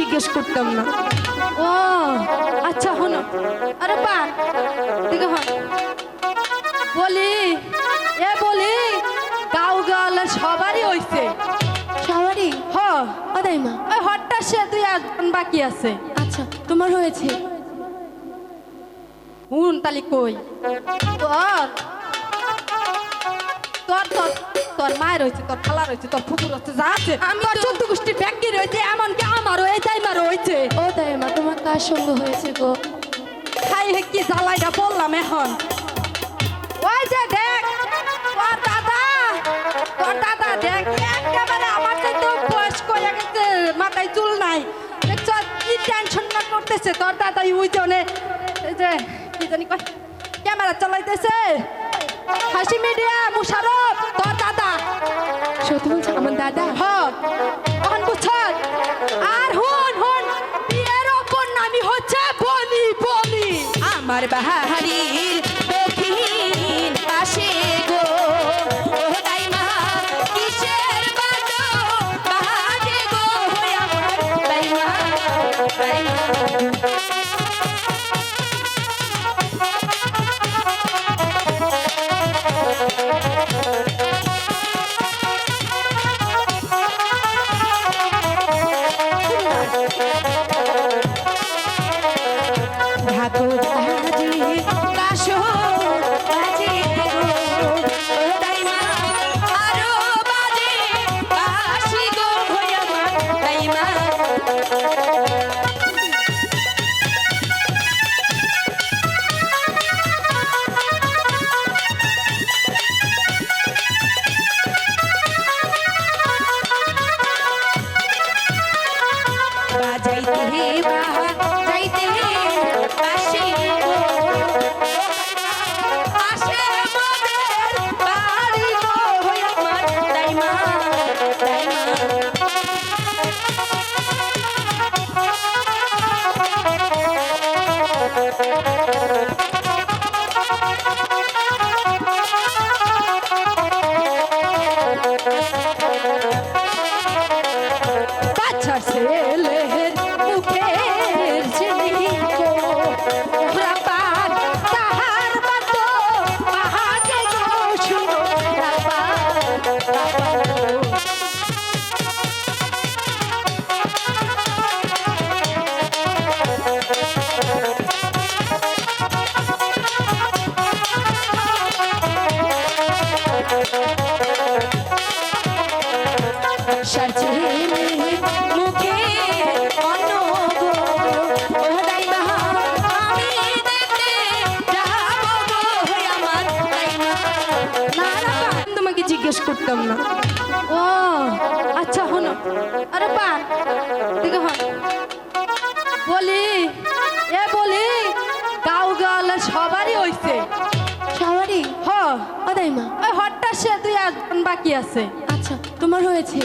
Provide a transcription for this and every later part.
জিজ্ঞেস করতাম না। ও আচ্ছা হনো আরে পান দিকে হন বলি এ বলি গাও গাওয়ালা সবারই হইছে। সবারই? হ। ওদাই মা। ওই হটটা সে তুই আর বাকি আছে। আচ্ছা তোমার হয়েছে। হুন তালি কই? তোর? তোর তোর তোর মায়ের রয়েছে তোর খালা রয়েছে তোর ফুকুর রয়েছে যা আছে আমি তোর চোদ্দ গোষ্ঠী ব্যাগি রয়েছে এমনকি আমারও এই টাইমারও হয়েছে ও দাই মা তোমার কার সঙ্গে হয়েছে গো। খাই হে কি জ্বালাইটা বললাম এখন? ওই যে দেখ তোর দাদা তোর দাদা দেখ একেবারে আমার তো বয়স্ক হয়ে গেছে মাথায় চুল নাই। দেখছ কি টেনশন না করতেছে তোর দাদা ওই জনে এই যে কি জানি কয় ক্যামেরা চালাইতেছে। হাসি মিডিয়া বলছো আমার Música করতাম না। ও আচ্ছা হনো আরে পান দিকে হন বলি এ বলি গাও গাওয়ালা সবারই হইছে। সবারই? হ। ওদাই মা। ওই হটটা সে তুই আর বাকি আছে। আচ্ছা তোমার হয়েছে।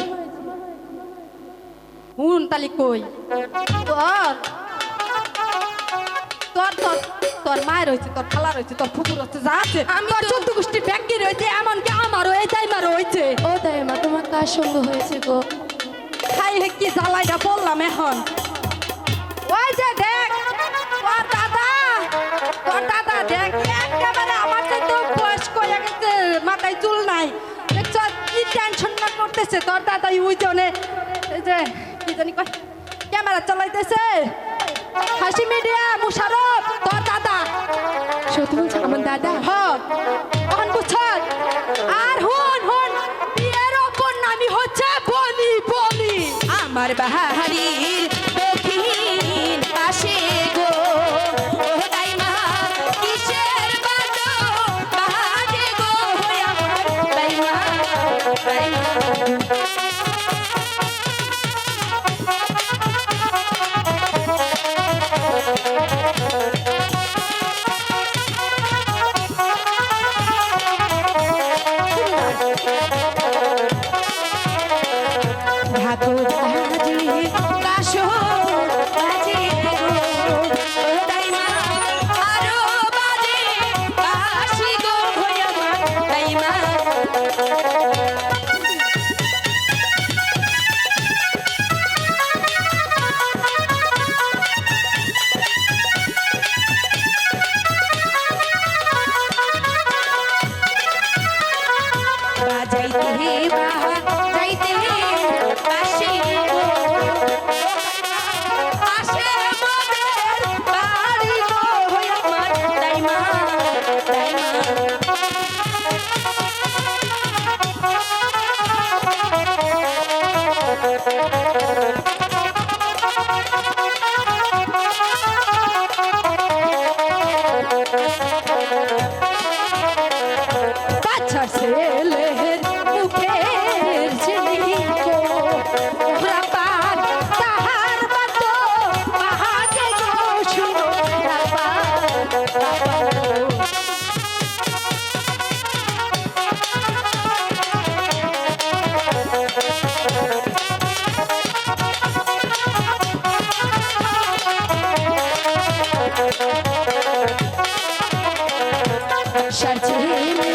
হুন তালি কই? তোর তোর তোর তোর মায়ের রয়েছে তোর খালা রয়েছে তোর ফুকুর রয়েছে যা আছে। আমি তোর চোদ্দ গোষ্ঠী ব্যাগি রয়েছে এমনকি আমারও এই টাইমারও হয়েছে ও দাই মা তোমার কার সঙ্গে হয়েছে গো? খাই হে কি জ্বালাইটা বললাম এখন? ওই যে দেখ তোর দাদা তোর দাদা দেখ একেবারে আমার তো বয়স্ক হয়ে গেছে মাথায় চুল নাই। দেখছ কি টেনশন না করতেছে তোর দাদা ওই জনে এই যে কি জানি কয় ক্যামেরা চালাইতেছে। হাসি মিডিয়া, মুশারফ, তোর দাদা। সত্যি বলছো, আমার দাদা? হ তখন বুঝছস আর হুন হুন, বিয়ের ওপর নামি হচ্ছে বলি বলি। আমার বাহারির Shut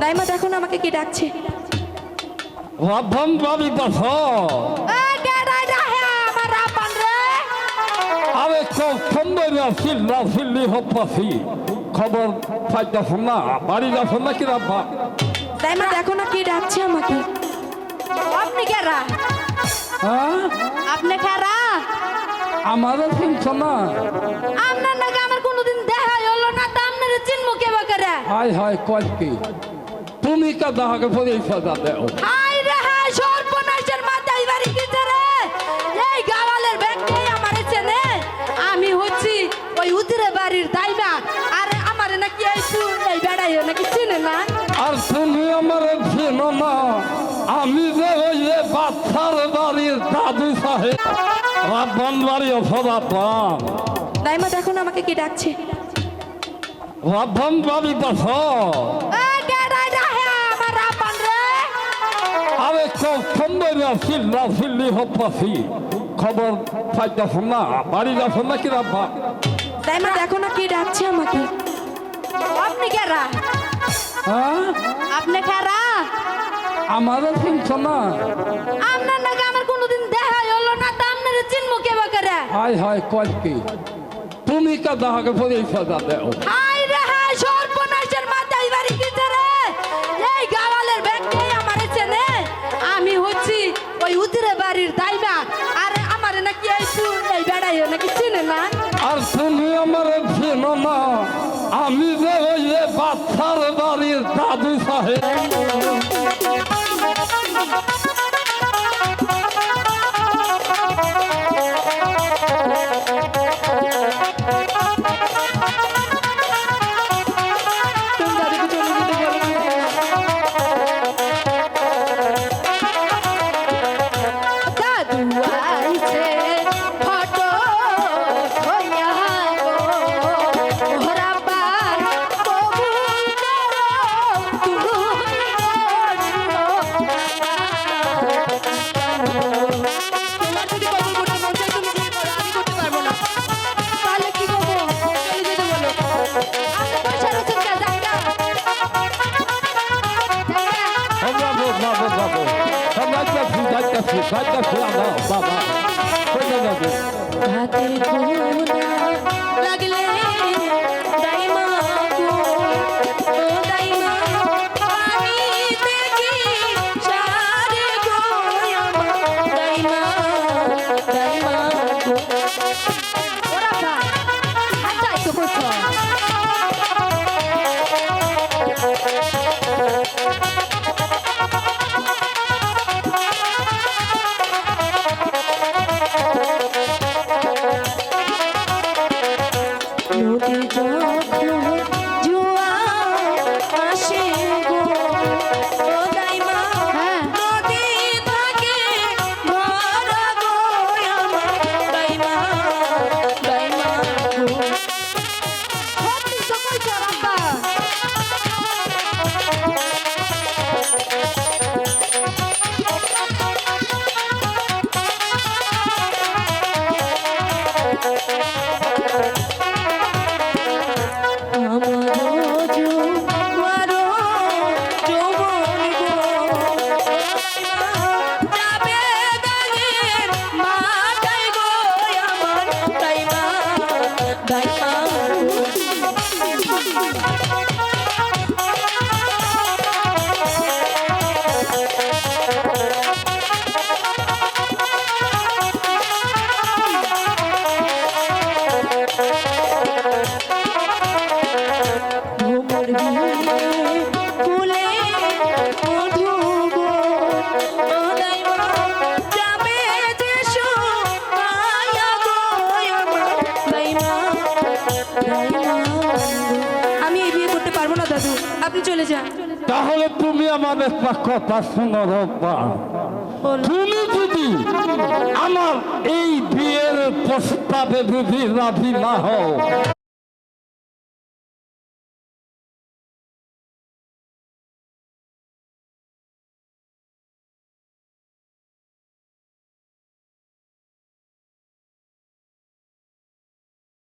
দাইমা দেখো না আমাকে কি ডাকছে। বাড়ি খবর বাড়ি যাচ্ছ না কি রাব্বা দাইমা দেখো না কি ডাকছে আমাকে। আপনি কেরা হ্যাঁ? আপনি কেরা আমারও চিনছ না। আপনার নাকি আমার কোনোদিন কে করে হাই হাই কি? তুমি কা দাহাকে পরিচয় দেও। হাই রে হাই সর্বনাশের মাথায় বাড়ি গেছে রে। এই গাওয়ালের ব্যক্তি আমারে চেনে আমি হচ্ছি ওই উদিরে বাড়ির দাইমা। আর আমারে নাকি এই তু- এই বেড়াইও নাকি চিনে না? আর তুমি আমার চিনো না আমি যে ওই যে বাচ্চার বাড়ির দাদু সাহেব। রাব্বান বাড়ি অফরাব্বান দাইমা দেখো না আমাকে কি ডাকছে। রাব্বান বাড়ি দশ এ গেড়াই রাহে আমার রাব্বান রে? আরে কখন ধরে চিল্লা চিল্লি হপ্পাসি খবর না বাড়ি না কি রাব্বা দাইমা দেখো না কি ডাকছে আমাকে। আপনি কেরা হ্যাঁ? আপনি কেরা আমারও চিনছ না। আপনার নাকি আমার কোনোদিন দেখা হলো না তা আপনার চিনমু কে কয় তুমি কা দাহাকে পরিচয় দেও। Thank you. চোখে চোখ আপনি চলে যান। তাহলে তুমি আমাদের কথা শোনো তুমি যদি আমার এই বিয়ের প্রস্তাবে যদি রাজি না হও